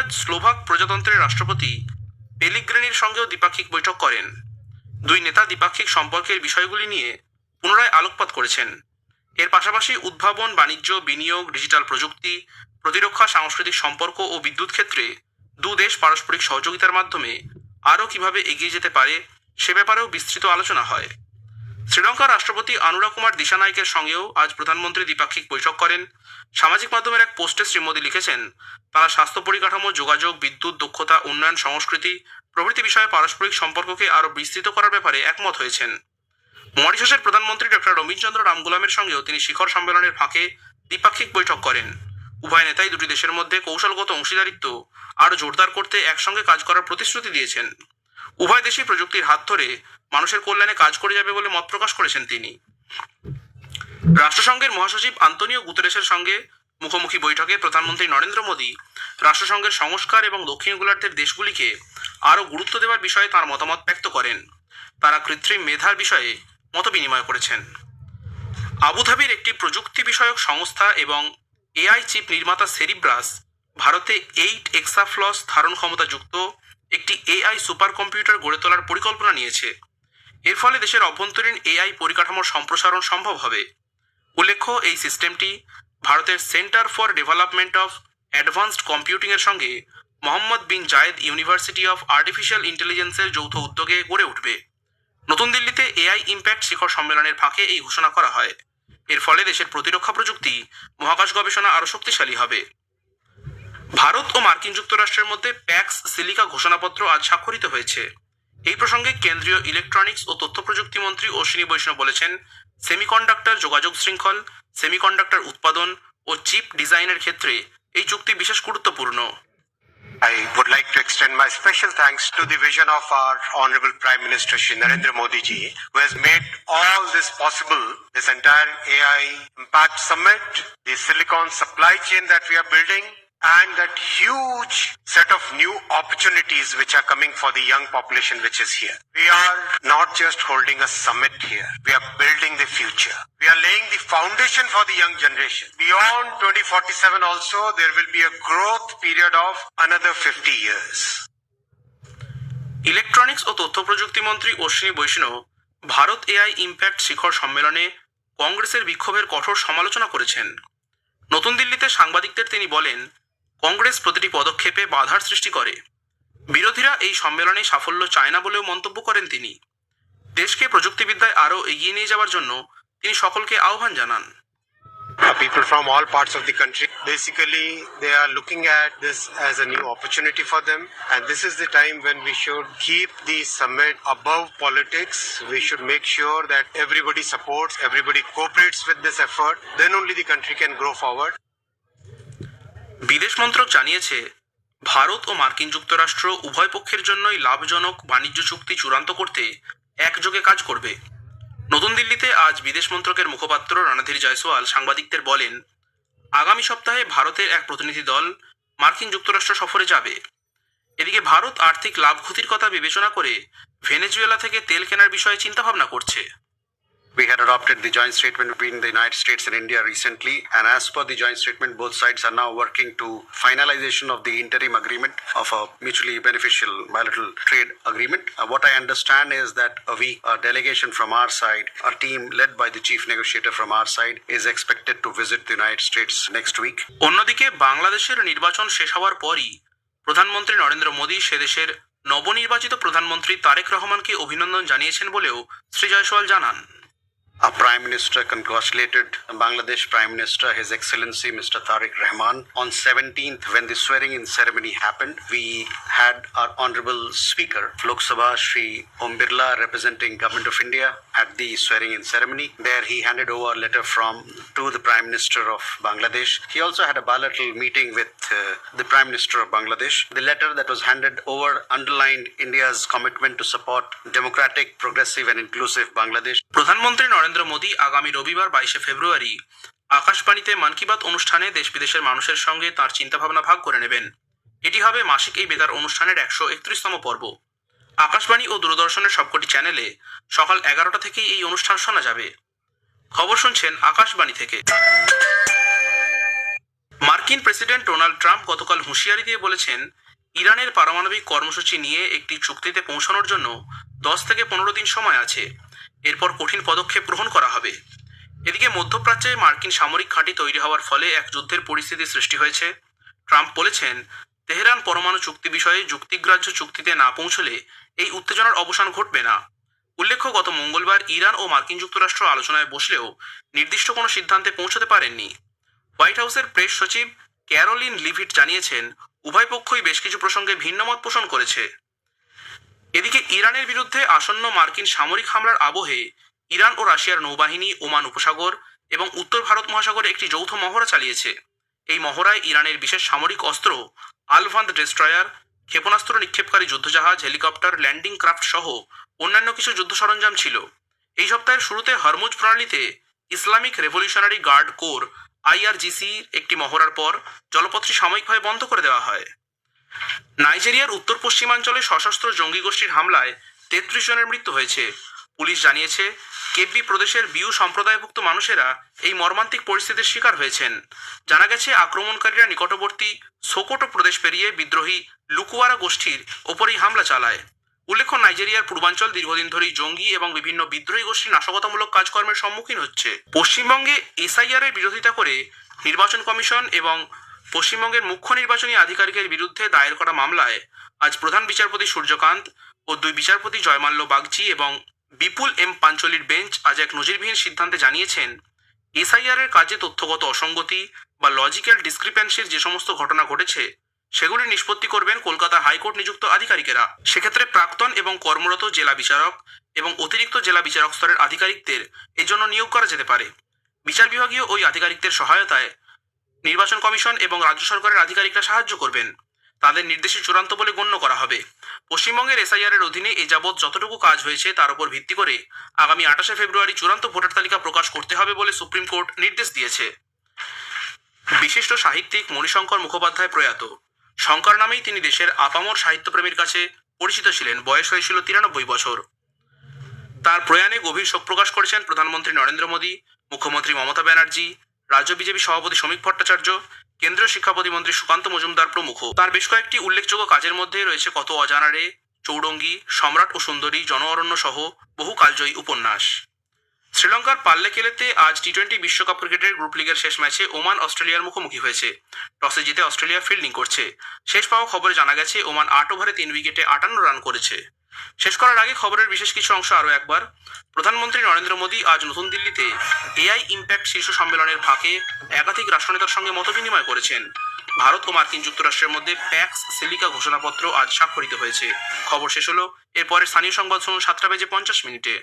আজ স্লোভাক প্রজাতন্ত্রের রাষ্ট্রপতি। পেলিগ্রেনির সঙ্গেও দ্বিপাক্ষিক বৈঠক করেন। দুই নেতা দ্বিপাক্ষিক সম্পর্কের বিষয়গুলি নিয়ে পুনরায় আলোকপাত করেছেন। এর পাশাপাশি উদ্ভাবন, বাণিজ্য, বিনিয়োগ, ডিজিটাল প্রযুক্তি, প্রতিরক্ষা, সাংস্কৃতিক সম্পর্ক ও বিদ্যুৎ ক্ষেত্রে দু দেশ পারস্পরিক সহযোগিতার মাধ্যমে আরও কীভাবে এগিয়ে যেতে পারে সে ব্যাপারেও বিস্তৃত আলোচনা হয়। শ্রীলঙ্কার রাষ্ট্রপতি অনুরা কুমার দিশানায়কের সঙ্গেও আজ প্রধানমন্ত্রী দ্বিপাক্ষিক বৈঠক করেন। সামাজিক মাধ্যমের এক পোস্টে শ্রী মোদী লিখেছেন, তারা স্বাস্থ্য পরিকাঠামো, যোগাযোগ, বিদ্যুৎ, দক্ষতা, উন্নয়ন, সংস্কৃতি, প্রভৃতি বিষয়ে পারস্পরিক সম্পর্ককে আরও বিস্তৃত করার ব্যাপারে একমত হয়েছেন। মরিশাসের প্রধানমন্ত্রী ডক্টর রবীন্দ্রচন্দ্র রামগুলামের সঙ্গেও তিনি শিখর সম্মেলনের ফাঁকে দ্বিপাক্ষিক বৈঠক করেন। উভয় নেতাই দুটি দেশের মধ্যে কৌশলগত অংশীদারিত্ব আরও জোরদার করতে একসঙ্গে কাজ করার প্রতিশ্রুতি দিয়েছেন। উভয় দেশই প্রযুক্তির হাত ধরে মানুষের কল্যাণে কাজ করে যাবে বলে মত প্রকাশ করেছেন তিনি। রাষ্ট্রসংঘের মহাসচিব আন্তনিও গুতেরেসের সঙ্গে মুখোমুখি বৈঠকে প্রধানমন্ত্রী নরেন্দ্র মোদী রাষ্ট্রসংঘের সংস্কার এবং দক্ষিণ গোলার্ধের দেশগুলিকে আরও গুরুত্ব দেওয়ার বিষয়ে তার মতামত ব্যক্ত করেন। তারা কৃত্রিম মেধার বিষয়ে মতবিনিময় করেছেন। আবুধাবির একটি প্রযুক্তি বিষয়ক সংস্থা এবং এআই চিপ নির্মাতা সেরিব্রাস ভারতে এইট এক্সাফ্লস ধারণ ক্ষমতাযুক্ত একটি এআই সুপার কম্পিউটার গড়ে তোলার পরিকল্পনা নিয়েছে। এর ফলে দেশের অভ্যন্তরীণ এআই পরিকাঠামোর সম্প্রসারণ সম্ভব হবে। উল্লেখ্য, এই সিস্টেমটি ভারতের Centre for Development of Advanced কম্পিউটিংয়ের সঙ্গে Mohamed bin Zayed University of Artificial ইন্টেলিজেন্সের যৌথ উদ্যোগে গড়ে উঠবে। নতুন দিল্লিতে এআই ইম্প্যাক্ট শিখর সম্মেলনের ফাঁকে এই ঘোষণা করা হয়। এর ফলে দেশের প্রতিরক্ষা প্রযুক্তি, মহাকাশ গবেষণা আরও শক্তিশালী হবে। ভারত ও মার্কিন যুক্তরাষ্ট্রের মধ্যে প্যাক্স সিলিকা ঘোষণাপত্র আজ স্বাক্ষরিত হয়েছে। এই প্রসঙ্গে কেন্দ্রীয় ইলেকট্রনিক্স ও তথ্য প্রযুক্তি মন্ত্রী অশ্বিনী বৈষ্ণব বলেছেন সেমিকন্ডাক্টর যোগাযোগ শৃঙ্খল সেমিকন্ডাক্টর উৎপাদন ও চিপ ডিজাইনের ক্ষেত্রে এই চুক্তি বিশেষ গুরুত্বপূর্ণ I would like to extend my special thanks to the vision of our Honorable Prime Minister Shri Narendra Modi ji, who has made all this possible, this entire AI Impact Summit, the silicon supply chain that we are building, and that huge set of new opportunities which are coming for the young population which is here. We are not just holding a summit here, we are building the future. We are laying the foundation for the young generation. Beyond 2047 also, there will be a growth period of another 50 years. Electronics ও তথ্য প্রযুক্তি মন্ত্রী অশ্বিনী বৈষ্ণব Bharat AI impact শিখর সম্মেলনে কংগ্রেসের বিক্ষোভের কঠোর সমালোচনা করেছেন নতুন দিল্লিতে সাংবাদিকদের তিনি বলেন কংগ্রেস প্রতিটি পদক্ষেপে বাধার সৃষ্টি করে বিরোধীরা এই সম্মেলনে সাফল্য চায় না বলেও মন্তব্য করেন তিনি দেশকে প্রযুক্তিবিদ্যায় আরও এগিয়ে নিয়ে যাওয়ার জন্য তিনি সকলকে আহ্বান জানান Uh, people from all parts of the country. Basically, they are looking at this as a new opportunity for them, and this is the time when we should keep the summit above politics. We should make sure that everybody supports, everybody cooperates with this effort. Then only the country can grow forward. বিদেশ মন্ত্রক জানিয়েছে, ভারত ও মার্কিন যুক্তরাষ্ট্র উভয় পক্ষের জন্যই লাভজনক বাণিজ্য চুক্তি চূড়ান্ত করতে একযোগে কাজ করবে। নতুন দিল্লিতে আজ বিদেশ মন্ত্রকের মুখপাত্র রণধীর জয়সওয়াল সাংবাদিকদের বলেন, আগামী সপ্তাহে ভারতের এক প্রতিনিধি দল মার্কিন যুক্তরাষ্ট্র সফরে যাবে। এদিকে ভারত আর্থিক লাভ ক্ষতির কথা বিবেচনা করে ভেনেজুয়েলা থেকে তেল কেনার বিষয়ে চিন্তাভাবনা করছে। We had adopted the joint statement between the United States and India recently, and as per the joint statement, both sides are now working to finalization of the interim agreement of a mutually beneficial bilateral trade agreement. Uh, what I understand is that a week, a delegation from our side, a team led by the chief negotiator from our side, is expected to visit the United States next week. অন্যদিকে বাংলাদেশের নির্বাচন শেষ হওয়ার পরই প্রধানমন্ত্রী নরেন্দ্র মোদী সে দেশের নবনির্বাচিত প্রধানমন্ত্রী তারেক রহমানকে অভিনন্দন জানিয়েছেন বলেও শ্রী জয়সওয়াল জানান Our Prime Minister congratulated Bangladesh Prime Minister, His Excellency Mr. Tariq Rahman. On 17th, when the swearing in ceremony happened, we had our Honorable Speaker, Lok Sabha, Shri Om Birla, representing Government of India at the swearing in ceremony. There, he handed over a letter from to the Prime Minister of Bangladesh. He also had a bilateral meeting with uh, the Prime Minister of Bangladesh. The letter that was handed over underlined India's commitment to support democratic, progressive, and inclusive Bangladesh. প্রধানমন্ত্রী নরেন্দ্র মোদী আগামী রবিবার বাইশে ফেব্রুয়ারি আকাশবাণীতে মন কি বাত অনুষ্ঠানে দেশ বিদেশের মানুষের সঙ্গে তার চিন্তাভাবনা ভাগ করে নেবেন এটি হবে মাসিক এই বেতার অনুষ্ঠানের একশো একত্রিশতম পর্ব আকাশবাণী ও দূরদর্শনের সবকটি চ্যানেলে সকাল এগারোটা থেকেই এই অনুষ্ঠান শোনা যাবে। খবর শুনছেন আকাশবাণী থেকে। মার্কিন প্রেসিডেন্ট ডোনাল্ড ট্রাম্প গতকাল হুঁশিয়ারি দিয়ে বলেছেন, ইরানের পারমাণবিক কর্মসূচি নিয়ে একটি চুক্তিতে পৌঁছানোর জন্য দশ থেকে পনেরো দিন সময় আছে। এরপর কঠিন পদক্ষেপ গ্রহণ করা হবে। এদিকে মধ্যপ্রাচ্যে মার্কিন সামরিক ঘাঁটি তৈরি হওয়ার ফলে এক যুদ্ধের পরিস্থিতি সৃষ্টি হয়েছে। ট্রাম্প বলেছেন, তেহরান পরমাণু চুক্তি বিষয়ে যুক্তিগ্রাহ্য চুক্তিতে না পৌঁছলে এই উত্তেজনার অবসান ঘটবে না। উল্লেখ্য, গত মঙ্গলবার ইরান ও মার্কিন যুক্তরাষ্ট্র আলোচনায় বসলেও নির্দিষ্ট কোনো সিদ্ধান্তে পৌঁছতে পারেননি। হোয়াইট হাউসের প্রেস সচিব ক্যারোলিন লিভিট জানিয়েছেন, উভয় পক্ষই বেশ কিছু প্রসঙ্গে ভিন্নমত পোষণ করেছে। এদিকে ইরানের বিরুদ্ধে আসন্ন মার্কিন সামরিক হামলার আবহে ইরান ও রাশিয়ার নৌবাহিনী, ওমান উপসাগর এবং উত্তর ভারত মহাসাগরে একটি যৌথ মহড়া চালিয়েছে। এই মহড়ায় ইরানের বিশেষ সামরিক অস্ত্র আলভান্দ ডেস্ট্রয়ার ক্ষেপণাস্ত্র নিক্ষেপকারী যুদ্ধজাহাজ, হেলিকপ্টার, ল্যান্ডিং ক্রাফট সহ অন্যান্য কিছু যুদ্ধ সরঞ্জাম ছিল। এই সপ্তাহের শুরুতে হরমুজ প্রণালীতে ইসলামিক রেভলিউশনারি গার্ড কোর আইআরজিসির একটি মহড়ার পর জলপথটি সাময়িকভাবে বন্ধ করে দেওয়া হয়। নাইজেরিয়ার উত্তর পশ্চিমাঞ্চলে সশস্ত্র জঙ্গি গোষ্ঠীর হামলায় তেত্রিশ জনের মৃত্যু হয়েছে। পুলিশ জানিয়েছে কেব্বি প্রদেশের বিউ সম্প্রদায়ভুক্ত মানুষেরা এই মর্মান্তিক পরিস্থিতির শিকার হয়েছেন। জানা গেছে, আক্রমণকারীরা নিকটবর্তী সোকোটো প্রদেশ পেরিয়ে বিদ্রোহী লুকুয়ারা গোষ্ঠীর ওপরেই হামলা চালায়। উল্লেখ্য, নাইজেরিয়ার পূর্বাঞ্চল দীর্ঘদিন ধরেই জঙ্গি এবং বিভিন্ন বিদ্রোহী গোষ্ঠীর নাশকতামূলক কাজকর্মের সম্মুখীন হচ্ছে। পশ্চিমবঙ্গে এসআইআর এর বিরোধিতা করে নির্বাচন কমিশন এবং পশ্চিমবঙ্গের মুখ্য নির্বাচনী আধিকারিকের বিরুদ্ধে দায়ের করা মামলায় আজ প্রধান বিচারপতি সূর্যকান্ত ও দুই বিচারপতি জয়মাল্য বাগচি এবং বিপুল এম পাঞ্চলির বেঞ্চ আজ এক নজিরবিহীন সিদ্ধান্তে জানিয়েছেন, এসআইআর এর কাজে তথ্যগত অসঙ্গতি বা লজিক্যাল ডিসক্রিপেন্সির যে সমস্ত ঘটনা ঘটেছে, সেগুলি নিষ্পত্তি করবেন কলকাতা হাইকোর্ট নিযুক্ত আধিকারিকেরা। সেক্ষেত্রে প্রাক্তন এবং কর্মরত জেলা বিচারক এবং অতিরিক্ত জেলা বিচারক স্তরের আধিকারিকদের এর জন্য নিয়োগ করা যেতে পারে। বিচার বিভাগীয় ওই আধিকারিকদের সহায়তায় নির্বাচন কমিশন এবং রাজ্য সরকারের আধিকারিকরা সাহায্য করবেন। তাদের নির্দেশে চূড়ান্ত বলে গণ্য করা হবে। পশ্চিমবঙ্গের এসআইআর এর অধীনে এ যাবৎ যতটুকু কাজ হয়েছে তার উপর ভিত্তি করে আগামী আঠাশে ফেব্রুয়ারি চূড়ান্ত ভোটার তালিকা প্রকাশ করতে হবে বলে সুপ্রিম কোর্ট নির্দেশ দিয়েছে। বিশিষ্ট সাহিত্যিক মণিশঙ্কর মুখোপাধ্যায় প্রয়াত। শঙ্কর নামেই তিনি দেশের আপামর সাহিত্যপ্রেমীর কাছে পরিচিত ছিলেন, বয়স হয়েছিল তিরানব্বই বছর। তার প্রয়াণে গভীর শোক প্রকাশ করেছেন প্রধানমন্ত্রী নরেন্দ্র মোদী, মুখ্যমন্ত্রী মমতা ব্যানার্জি, রাজ্য বিজেপি সভাপতি শ্রমিক ভট্টাচার্য কেন্দ্রীয় শিক্ষা প্রতিমন্ত্রী সুকান্ত মজুমদার প্রমুখ। তার বেশ কয়েকটি উল্লেখযোগ্য কাজের মধ্যে রয়েছে কত অজানারে চৌডঙ্গি সম্রাট ও সুন্দরী, জনঅরণ্য সহ বহু কালজয়ী উপন্যাস। শ্রীলঙ্কার পাল্লেকেলেতে আজ টি টোয়েন্টি বিশ্বকাপ ক্রিকেটের গ্রুপ লিগের শেষ ম্যাচে ওমান অস্ট্রেলিয়ার মুখোমুখি হয়েছে। টসে জিতে অস্ট্রেলিয়া ফিল্ডিং করছে। শেষ পাওয়া খবরে জানা গেছে, ওমান আট ওভারে তিন উইকেটে আটান্ন রান করেছে। শেষ করার আগে খবরের বিশেষ কিছু অংশ আরও একবার। প্রধানমন্ত্রী নরেন্দ্র মোদী আজ নতুন দিল্লিতে এআই ইম্প্যাক্ট শীর্ষ সম্মেলনের ফাঁকে একাধিক রাষ্ট্রনেতার সঙ্গে মতবিনিময় করেছেন। ভারত ও মার্কিন যুক্তরাষ্ট্রের মধ্যে প্যাক্স সিলিকা ঘোষণাপত্র আজ স্বাক্ষরিত হয়েছে। খবর শেষ হলো, এরপরে স্থানীয় সংবাদ শুনুন সাতটা বেজে পঞ্চাশ মিনিটে।